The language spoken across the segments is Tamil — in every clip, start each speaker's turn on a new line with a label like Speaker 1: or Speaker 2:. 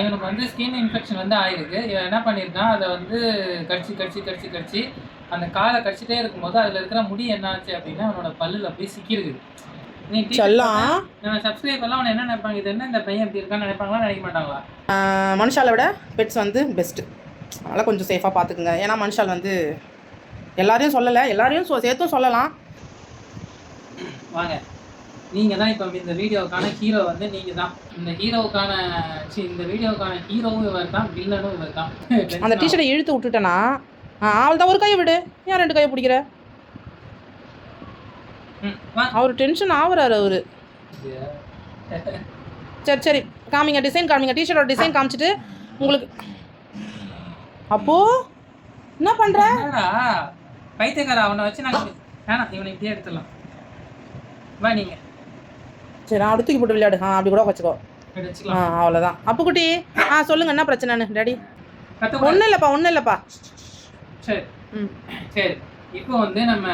Speaker 1: இவனுக்கு வந்து ஸ்கின் இன்ஃபெக்ஷன் வந்து ஆயிருக்கு. இவன் என்ன பண்ணியிருக்கான் அதை வந்து கடிச்சு கடிச்சு கடிச்சு கடிச்சு அந்த காலை கடிச்சிட்டே இருக்கும்போது அதில் இருக்கிற முடி என்ன ஆச்சு அப்படின்னா அவனோட பல்லில் போய் சிக்கியிருக்குது நீ நம்ம சப்ஸ்கிரைபர்லாம் அவனை என்ன நினைப்பாங்க? இது என்ன இந்த பையன் இப்படி இருக்கான்னு நினைப்பாங்களா நினைக்க மாட்டாங்களா?
Speaker 2: மனுஷாலை விட பெட்ஸ் வந்து பெஸ்ட்டு அதனால் கொஞ்சம் சேஃபாக பார்த்துக்குங்க ஏன்னா மனுஷால் வந்து எல்லாரையும் சொல்லலை. எல்லாரையும் சேர்த்தும் சொல்லலாம்.
Speaker 1: வாங்க. நீங்க தான் இப்போ இந்த வீடியோவுக்கான ஹீரோ வந்து நீங்க தான் இந்த ஹீரோவுக்கான இந்த வீடியோவுக்கான ஹீரோவும் இவர் தான் வில்லனும் இவர் தான்
Speaker 2: அந்த டிஷர்ட்டை இழுத்து விட்டுட்டேன்னா அவள் தான் ஒரு கையை விடு. ஏன் ரெண்டு கையை பிடிக்கிற. அவர் டென்ஷன் ஆகுறாரு அவர். சரி சரி. காமிங்க டிசைன் காமிங்க. டிஷர்ட்டோட டிசைன் காமிச்சிட்டு உங்களுக்கு அப்போ என்ன
Speaker 1: என்னடா? பைத்தியக்கார அவனை வச்சு நாங்க வேணாம் இவனை இப்படியே எடுத்துடலாம். வா நீங்க.
Speaker 2: சரி நான் தூக்கி போட்டு விளையாடு. ஆ அப்படி கூட வச்சுக்கோ. ஆ
Speaker 1: வச்சுக்கலாம்
Speaker 2: அவ்வளோதான் அப்போ குட்டி ஆ சொல்லுங்க என்ன பிரச்சனைன்னு டேடி ஒன்றும் இல்லைப்பா ஒன்றும் இல்லைப்பா.
Speaker 1: சரி.
Speaker 2: ம்.
Speaker 1: சரி. இப்போ வந்து நம்ம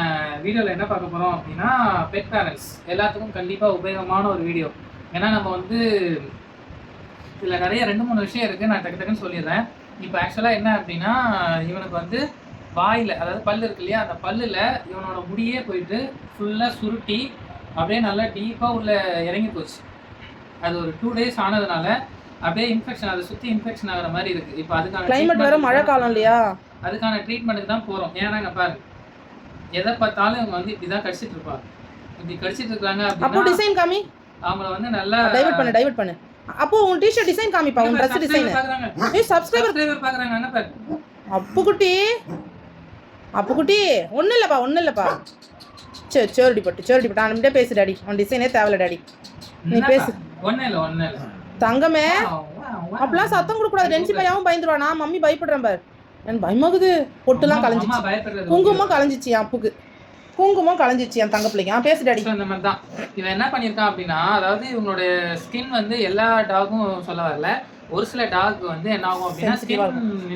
Speaker 1: வீடியோவில் என்ன பார்க்க போகிறோம் அப்படின்னா பெட் பேரண்ட்ஸ் எல்லாத்துக்கும் கண்டிப்பாக உபயோகமான ஒரு வீடியோ. ஏன்னா நம்ம வந்து இதில் நிறைய ரெண்டு மூணு விஷயம் இருக்குது நான் டக்கு டக்குன்னு சொல்லிடுறேன். இப்போ ஆக்சுவலாக என்ன அப்படின்னா இவனுக்கு வந்து வாயில் அதாவது பல்லு இருக்கு இல்லையா? அந்த பல்லில் இவனோட முடியே போயிட்டு ஃபுல்லாக சுருட்டி அப்படியே நல்லா டீப்பாக உள்ள இறங்கி போச்சு. அது ஒரு டூ டேஸ் ஆனதுனால அப்படியே இன்ஃபெக்ஷன் அதை சுற்றி இன்ஃபெக்ஷன் ஆகிற மாதிரி இருக்குது இப்போ அதுக்கான
Speaker 2: கிளைமேட் வேறு மழை காலம் இல்லையா?
Speaker 1: அதுக்கான ட்ரீட்மெண்ட்டுக்கு தான் போகிறோம் ஏன்னா இங்க பாரு எதை பார்த்தாலும் இவங்க வந்து இப்படி தான் கடிச்சிட்டு இருப்பாங்க. இப்படி கடிச்சிட்டு இருக்காங்க
Speaker 2: அப்போ டிசைன் காமி?
Speaker 1: அவங்கள வந்து நல்லா
Speaker 2: டைவர்ட் பண்ணு டைவர்ட் பண்ணு. அப்போ உன் டிஷர்ட் டிசைன் காமிப்பா? உன் ட்ரெஸ் டிசைன் ஏய் சப்ஸ்கிரைபர்
Speaker 1: சப்ஸ்கிரைபர் பார்க்குறாங்க. என்ன பாரு.
Speaker 2: அப்பு குட்டி. அப்பு குட்டி. ஒன்றும் இல்லைப்பா ஒன்றும் இல்லைப்பா. சரி சேரடி பட்டு சேரடி பட்டு. அவன்கிட்ட பேசு டாடி. அவன் டிசைனே தேவையில்ல டாடி. நீ பேசு. தங்கமே அப்பெல்லாம் சத்தம் கொடுக்கூடாது டென்சி பையாவும் பயந்துருவானா. மம்மி பயப்படுறேன் பாரு. எனக்கு பயமாகுது. பொட்டுலாம் கலைஞ்சிச்சு குங்குமம் கலைஞ்சிச்சு என் அப்புக்கு. குங்குமம் கலைஞ்சிச்சு என் தங்க பிள்ளைங்க பேசு டாடி.
Speaker 1: இந்த மாதிரி தான். இவன் என்ன பண்ணியிருக்கான் அப்படின்னா அதாவது இவங்களுடைய ஸ்கின் வந்து எல்லா டாகும் சொல்ல வரல. ஒரு சில டாக் வந்து என்ன ஆகும் அப்படின்னா ஸ்கின்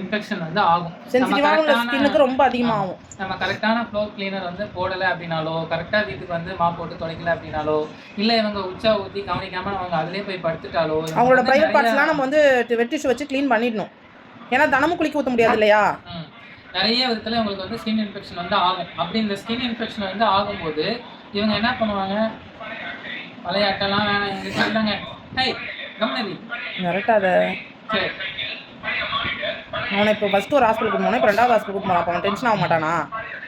Speaker 1: இன்ஃபெக்ஷன் வந்து ஆகும்.
Speaker 2: ஸ்கின்னுக்கு ரொம்ப அதிகமாகும்
Speaker 1: நம்ம கரெக்டான ஃப்ளோர் கிளீனர் வந்து போடலை அப்படின்னாலோ கரெக்டாக வீட்டுக்கு வந்து மாப் போட்டு துடைக்கல அப்படின்னாலோ இல்லை இவங்க உச்சா ஊற்றி கவனிக்காம அவங்க அதிலே போய் படுத்துட்டாலோ
Speaker 2: அவங்களோட ப்ரைவேட் பார்ட்ஸ்லாம் நம்ம வந்து வெட் டிஷ்யூ வச்சு க்ளீன் பண்ணிடணும். ஏன்னா தினமும் குளிக்க ஊற்ற முடியாது இல்லையா?
Speaker 1: ம். நிறைய விதத்தில் இவங்களுக்கு வந்து ஸ்கின் இன்ஃபெக்ஷன் வந்து ஆகும். அப்படி இந்த ஸ்கின் இன்ஃபெக்ஷன் வந்து ஆகும்போது இவங்க என்ன பண்ணுவாங்க? விளையாட்டெல்லாம் வேணாம் எங்க சொல்லுங்க. ஹை
Speaker 2: மிரட்டாத. அவனை இப்போ ஃபஸ்ட்டு ஒரு ஹாஸ்பிட்டல் கூட்டு போனேன் இப்போ ரெண்டாவது ஹாஸ்பிட்டல் கூட்டு போகிறான் அப்போ அவன் டென்ஷன் ஆக மாட்டானா?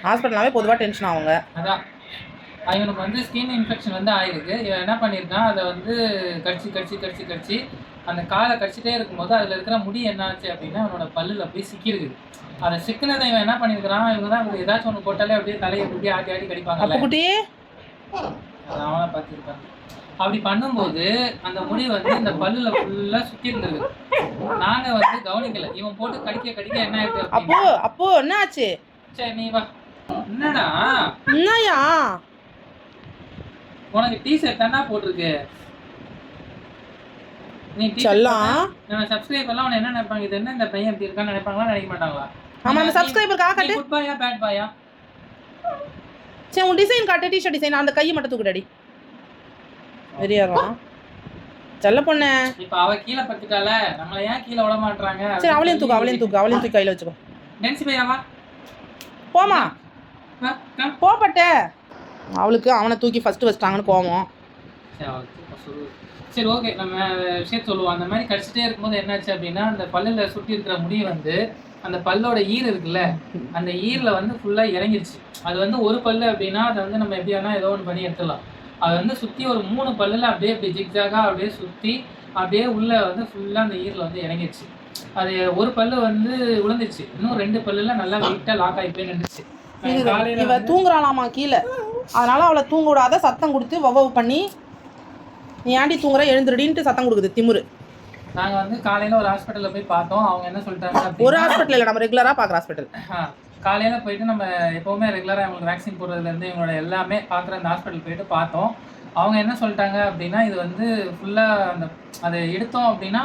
Speaker 2: ஹாஸ்பிட்டல்னாவே பொதுவாக டென்ஷன் ஆகுங்க
Speaker 1: அதான். இவனுக்கு வந்து ஸ்கின் இன்ஃபெக்ஷன் வந்து ஆயிருக்கு. இவன் என்ன பண்ணியிருக்கான் அதை வந்து கடிச்சு கடிச்சு கடிச்சு கடிச்சு அந்த காலை கடிச்சிட்டே இருக்கும்போது அதில் இருக்கிற முடி என்ன ஆச்சு அப்படின்னா அவனோட பல்லில் போய் சிக்கியிருக்குது அதை சிக்கினதை இவன் என்ன பண்ணியிருக்கிறான் இவங்க தான் இவங்க ஏதாச்சும் ஒன்று போட்டாலே அப்படியே தலையை அப்படியே ஆட்டி ஆட்டி அது அவனை பார்த்துருப்பாங்க அப்படி பண்ணும்போது அந்த முடி வந்து இந்த பல்லுல ஃபுல்லா சுத்தி இருந்தது. நாங்க வந்து கவனிக்கல. இவன் போட்டு கடிக்க கடிக்க என்ன ஆயிடுது
Speaker 2: அப்போ அப்போ என்ன ஆச்சு?
Speaker 1: சரி நீ வா. என்னடா?
Speaker 2: என்னயா
Speaker 1: உனக்கு டீ ஷர்ட் தானே போட்டிருக்கு. நீ போட்டா, நம்ம சப்ஸ்கிரைபர் எல்லாம் அவனை என்ன நினைப்பாங்க? இது என்ன இந்த பையன் இப்படி இருக்கான்னு நினைப்பாங்களா நினைக்க மாட்டாங்களா?
Speaker 2: ஆமா நம்ம சப்ஸ்கிரைபர் காட்டு.
Speaker 1: குட் பாயா பேட் பாயா
Speaker 2: சரி உன் டிசைன் காட்டு டிஷர்ட் டிசைன் அந்த கையை மட்டும் தூக்கு வெறியாடுறான் செல்ல பொண்ணு.
Speaker 1: இப்ப அவ கீழே பத்துட்டால நம்மள ஏன் கீழே விட மாட்டாங்க
Speaker 2: சரி அவளையும் தூக்கு அவளையும் தூக்கு அவளையும் தூக்கி கையில் வச்சுக்கோ.
Speaker 1: டென்சி பையாவா
Speaker 2: போமா போப்பட்ட அவளுக்கு அவனை தூக்கி ஃபஸ்ட்டு வச்சிட்டாங்கன்னு கோவம்.
Speaker 1: சரி ஓகே நம்ம விஷயம் சொல்லுவோம். அந்த மாதிரி கடிச்சிட்டே இருக்கும்போது என்னாச்சு அப்படின்னா அந்த பல்லில் சுற்றி இருக்கிற முடி வந்து அந்த பல்லோட ஈர் இருக்குல்ல அந்த ஈரில் வந்து ஃபுல்லாக இறங்கிருச்சு. அது வந்து ஒரு பல்லு அப்படின்னா அதை வந்து நம்ம எப்படி வேணால் ஏதோ ஒன்று பண்ணி எடுத்துடலாம். அது வந்து சுற்றி ஒரு மூணு பல்லில் அப்படியே அப்படி ஜிக்ஜாகாக அப்படியே சுற்றி அப்படியே உள்ளே வந்து ஃபுல்லாக அந்த ஈரில் வந்து இறங்கிருச்சு அது ஒரு பல்லு வந்து விழுந்துச்சு இன்னும் ரெண்டு பல்லுல நல்லா வெயிட்டாக லாக் ஆகி போய் நின்றுச்சு.
Speaker 2: இவ தூங்குறாளாமா கீழே? அதனால அவளை தூங்க விடாத சத்தம் கொடுத்து வவவு பண்ணி நீ ஏன்டி தூங்குற? எழுந்துருடின்ட்டு சத்தம் கொடுக்குது திமுரு.
Speaker 1: நாங்கள் வந்து காலையில் ஒரு ஹாஸ்பிட்டலில் போய் பார்த்தோம். அவங்க என்ன சொல்லிட்டாங்க
Speaker 2: ஒரு ஹாஸ்பிட்டல் இல்லை நம்ம ரெகுலராக பார்க்குற ஹாஸ்பிட்டல்
Speaker 1: காலையில் போயிட்டு நம்ம எப்போவுமே ரெகுலராக அவங்களுக்கு வேக்சின் போடுறதுலேருந்து இவங்களோட எல்லாமே பார்க்குற அந்த ஹாஸ்பிட்டல் போயிட்டு பார்த்தோம். அவங்க என்ன சொல்லிட்டாங்க அப்படின்னா இது வந்து ஃபுல்லாக அந்த அதை எடுத்தோம் அப்படின்னா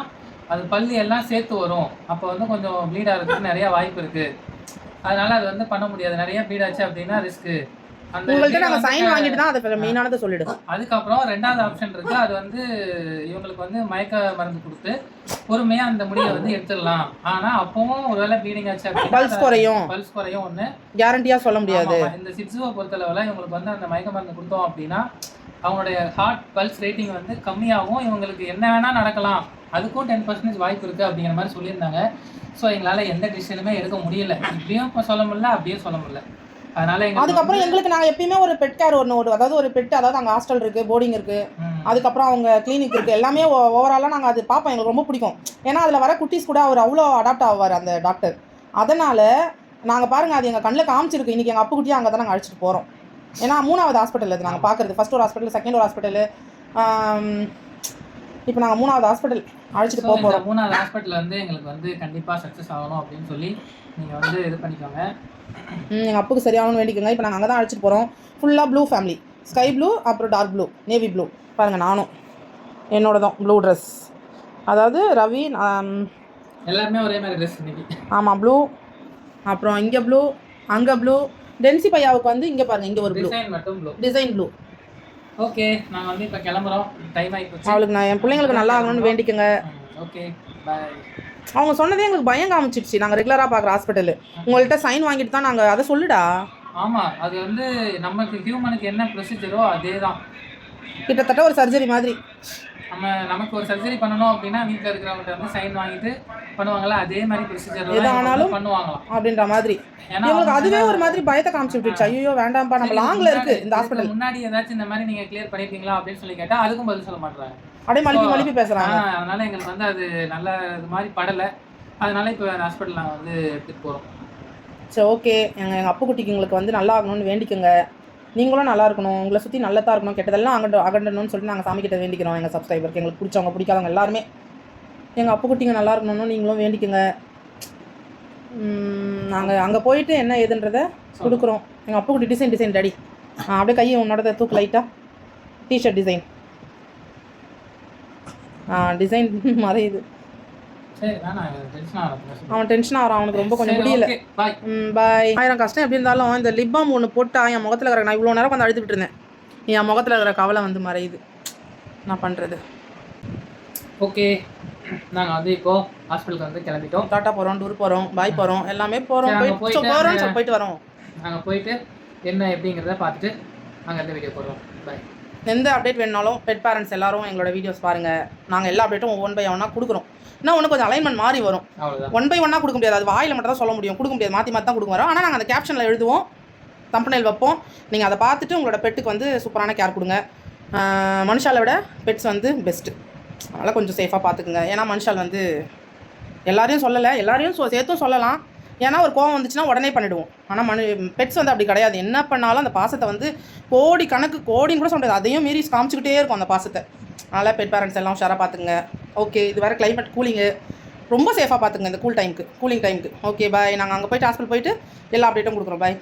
Speaker 1: அது பல்லு எல்லாம் சேர்த்து வரும். அப்போ வந்து கொஞ்சம் ப்ளீட் ஆகிறதுக்கு நிறையா வாய்ப்பு இருக்குது அதனால் அது வந்து பண்ண முடியாது. நிறைய ப்ளீட் ஆச்சு அப்படின்னா ரிஸ்க்கு
Speaker 2: உங்கள்கிட்ட
Speaker 1: வந்து
Speaker 2: சைன் வாங்கிட்டு தான் அதை மெயினானதை சொல்லிடு
Speaker 1: அதுக்கப்புறம் ரெண்டாவது ஆப்ஷன் இருக்கு. அது வந்து இவங்களுக்கு வந்து மயக்க மருந்து கொடுத்து பொறுமையா அந்த முடியை வந்து எடுத்துடலாம். ஆனா அப்பவும் ஒருவேளை ப்ளீடிங் ஆச்சு
Speaker 2: பல்ஸ் குறையும்.
Speaker 1: பல்ஸ் குறையும் ஒண்ணு.
Speaker 2: கேரண்டியாக சொல்ல முடியாது.
Speaker 1: இந்த சிட்ஸுவை பொறுத்தளவுல இவங்களுக்கு வந்து அந்த மயக்க மருந்து கொடுத்தோம் அப்படின்னா அவங்களுடைய ஹார்ட் பல்ஸ் ரேட்டிங் வந்து கம்மியாகும். இவங்களுக்கு என்ன வேணா நடக்கலாம். அதுக்கும் டென் பர்சன்டேஜ் வாய்ப்பு இருக்கு அப்படிங்கிற மாதிரி சொல்லியிருந்தாங்க. ஸோ எங்களால எந்த டிசிஷனுமே எடுக்க முடியல. இப்படியும் இப்ப சொல்ல முடியல அப்படியும் சொல்ல முடியல. அதனால
Speaker 2: அதுக்கப்புறம் எங்களுக்கு நாங்கள் எப்பயுமே ஒரு பெட் கேர் ஒன்று ஒரு அதாவது ஒரு பெட் அதாவது அங்கே ஹாஸ்டல் இருக்குது போர்டிங் இருக்குது
Speaker 1: ம்,
Speaker 2: அதுக்கப்புறம் அவங்க கிளினிக் இருக்குது எல்லாமே ஓவராலாக நாங்கள் அது பார்ப்போம். எங்களுக்கு ரொம்ப பிடிக்கும். ஏன்னா அதில் வர குட்டீஸ் கூட அவர் அவ்வளோ அடாப்ட் ஆவார் அந்த டாக்டர் அதனால் நாங்கள் பாருங்கள் அது எங்கள் கண்ணில் காமிச்சிருக்கு. இன்றைக்கி எங்கள் அப்பு குட்டியும் அங்கே தான் நாங்கள் அழைச்சிட்டு போகிறோம் ஏன்னா மூணாவது ஹாஸ்பிட்டல் அது நாங்கள் பார்க்குறது. ஃபர்ஸ்ட் ஒரு ஹாஸ்பிட்டல் செகண்ட் ஒரு ஹாஸ்பிட்டல் இப்போ நாங்கள் மூணாவது ஹாஸ்பிட்டல் அழைச்சிட்டு போக போகிறோம்
Speaker 1: மூணாவது ஹாஸ்பிட்டல் வந்து எங்களுக்கு வந்து கண்டிப்பா சக்ஸஸ் ஆகணும் அப்படின்னு சொல்லி நீங்க வந்து இது பண்ணிக்கோங்க.
Speaker 2: எங்கள் அப்புக்கு சரியாகணும்னு வேண்டிக்கோங்க. இப்போ நாங்கள் அங்கே தான் அழைச்சிட்டு போகிறோம் ஃபுல்லாக ப்ளூ ஃபேமிலி ஸ்கை ப்ளூ அப்புறம் டார்க் ப்ளூ நேவி ப்ளூ பாருங்கள் நானும். என்னோட தான் ப்ளூ ட்ரெஸ் அதாவது ரவி
Speaker 1: எல்லாருமே ஒரே மாதிரி ட்ரெஸ் இன்னைக்கு.
Speaker 2: ஆமாம் ப்ளூ அப்புறம் இங்கே ப்ளூ அங்கே ப்ளூ டென்சி பையாவுக்கு வந்து இங்கே பாருங்க இங்கே ஒரு blue
Speaker 1: design blue
Speaker 2: design blue
Speaker 1: okay நாங்க வந்து இப்போ கிளம்புறோம். டைம் ஆகி போச்சு
Speaker 2: அவளுக்கு நான் என் பிள்ளைங்களுக்கு நல்லா ஆகணும்னு வேண்டிக்கோங்க.
Speaker 1: ஓகே பாய்
Speaker 2: அவங்க சொன்னதே எங்களுக்கு பயம் காமிச்சிடுச்சு நாங்கள் ரெகுலராக பார்க்குற ஹாஸ்பிட்டல் உங்கள்கிட்ட சைன் வாங்கிட்டு தான் நாங்கள் அதை சொல்லுடா.
Speaker 1: ஆமா அது வந்து நமக்கு ஹியூமனுக்கு என்ன ப்ரொசீஜரோ அதே தான்
Speaker 2: கிட்டத்தட்ட ஒரு சர்ஜரி மாதிரி.
Speaker 1: நம்ம நமக்கு ஒரு சர்ஜரி பண்ணணும் அப்படின்னா வீட்டில் இருக்கிறவங்கள்ட்ட வந்து சைன் வாங்கிட்டு பண்ணுவாங்கல்ல அதே மாதிரி ப்ரொசீஜர்
Speaker 2: எது ஆனாலும்
Speaker 1: பண்ணுவாங்களாம்.
Speaker 2: அப்படின்ற மாதிரி. இவங்களுக்கு அதுவே ஒரு மாதிரி பயத்தை காமிச்சு விட்டுருச்சு. ஐயோ வேண்டாம்ப்பா நம்ம லாங்கில் இருக்கு இந்த ஹாஸ்பிட்டல்
Speaker 1: முன்னாடி ஏதாச்சும் இந்த மாதிரி நீங்க கிளியர் பண்ணிருக்கீங்களா அப்படின்னு சொல்லி கேட்டா அதுக்கும் பதில் சொல்ல மாட்டாங்க
Speaker 2: அப்படியே மலிப்பி மலிப்பி பேசுகிறாங்க
Speaker 1: அதனால எங்களுக்கு வந்து அது நல்ல இது மாதிரி படலை. அதனால இப்போ ஹாஸ்பிட்டல் நாங்கள் வந்து எடுத்துட்டு போறோம்.
Speaker 2: சரி ஓகே. எங்கள் எங்கள் அப்புக்குட்டிக்கு உங்களுக்கு வந்து நல்லா ஆகணும்னு வேண்டிக்கோங்க. நீங்களும் நல்லா இருக்கணும். உங்களை சுற்றி நல்லதா இருக்கணும் கெட்டதெல்லாம் அகண்ட அகண்டணும்னு சொல்லிட்டு நாங்கள் சாமி கிட்ட வேண்டிக்கிறோம். எங்கள் சப்ஸ்கிரைபருக்கு எங்களுக்கு பிடிச்சவங்க பிடிக்காதவங்க எல்லாருமே. எங்கள் அப்புக்குட்டிங்க நல்லா இருக்கணும்னு நீங்களும் வேண்டிக்கோங்க. நாங்கள் அங்கே போயிட்டு என்ன ஏதுன்றதை கொடுக்குறோம். எங்கள் அப்புக்குட்டி டிசைன் டிசைன் டாடி அப்படியே கையை உன்னோட தூக்கு லைட்டாக டிஷர்ட் டிசைன் ஆ டிசைன் மறையுது. அவன் டென்ஷன் ஆகிறான் அவனுக்கு ரொம்ப கொஞ்சம் முடியல.
Speaker 1: பாய்
Speaker 2: ஆயிரம் கஷ்டம் எப்படி இருந்தாலும் இந்த லிப் பாம் ஒன்று போட்டா என் முகத்தில் இருக்கிற நான் இவ்வளோ நேரம் வந்து அழுதுகிட்டு இருந்தேன். என் முகத்தில் இருக்கிற கவலை வந்து மறையுது. நான் பண்ணுறது
Speaker 1: ஓகே நாங்கள் வந்து இப்போ ஹாஸ்பிட்டலுக்கு வந்து கிளம்பிட்டோம்.
Speaker 2: டாட்டா போகிறோம் டூர் போகிறோம் பாய் போகிறோம் எல்லாமே போகிறோம் போயிட்டு போகிறோம் போயிட்டு வரோம்.
Speaker 1: நாங்கள் போயிட்டு என்ன எப்படிங்கிறத பார்த்துட்டு அங்கே இருந்து வீடியோ போடுறோம் பாய்
Speaker 2: எந்த அப்டேட் வேணுனாலும் பெட் பேரண்ட்ஸ் எல்லாரும் எங்களோட வீடியோஸ் பாருங்கள் நாங்கள் எல்லா அப்டேட்டும் ஒன் பை ஒன்னாக கொடுக்குறோம். இன்னும் ஒன்று கொஞ்சம் அலைன்மெண்ட் மாறி வரும். ஒன் பை ஒன்னாக கொடுக்க முடியாது. அது வாயில் மட்டும் தான் சொல்ல முடியும். கொடுக்க முடியாது. மாற்றி மாற்றி தான் கொடுக்க வரோம். ஆனால் நாங்கள் அந்த கேப்ஷனில் எழுதுவோம். தம்பனையில் வைப்போம். நீங்கள் அதை பார்த்துட்டு உங்களோட பெட்டுக்கு வந்து சூப்பரான கேர் கொடுங்க. மனுஷாலை விட பெட்ஸ் வந்து பெஸ்ட்டு அதனால் கொஞ்சம் சேஃபாக பார்த்துக்குங்க ஏன்னா மனுஷால் வந்து எல்லாரையும் சொல்லலை. எல்லாரையும் சொ- சேர்த்தும் சொல்லலாம். ஏன்னா ஒரு கோவம் வந்துச்சுன்னா உடனே பண்ணிவிடுவோம் ஆனால் மனு பெட்ஸ் வந்து அப்படி கிடையாது. என்ன பண்ணாலும் அந்த பாசத்தை வந்து கோடி கணக்கு கோடின்னு கூட சொல்கிறது அதையும் மீறி காமிச்சிக்கிட்டே இருக்கும் அந்த பாசத்தை. அதனால் பெட் பேரண்ட்ஸ் எல்லாம் உஷாராக பார்த்துங்க ஓகே இது வேறு கிளைமேட் கூலிங்கு ரொம்ப சேஃபாக பார்த்துங்க இந்த கூல் டைமுக்கு கூலிங் டைமுக்கு ஓகே பாய் நாங்கள் அங்கே போயிட்டு ஹாஸ்பிட்டல் போயிட்டு எல்லா அப்டேட்டும் கொடுக்குறோம். பாய்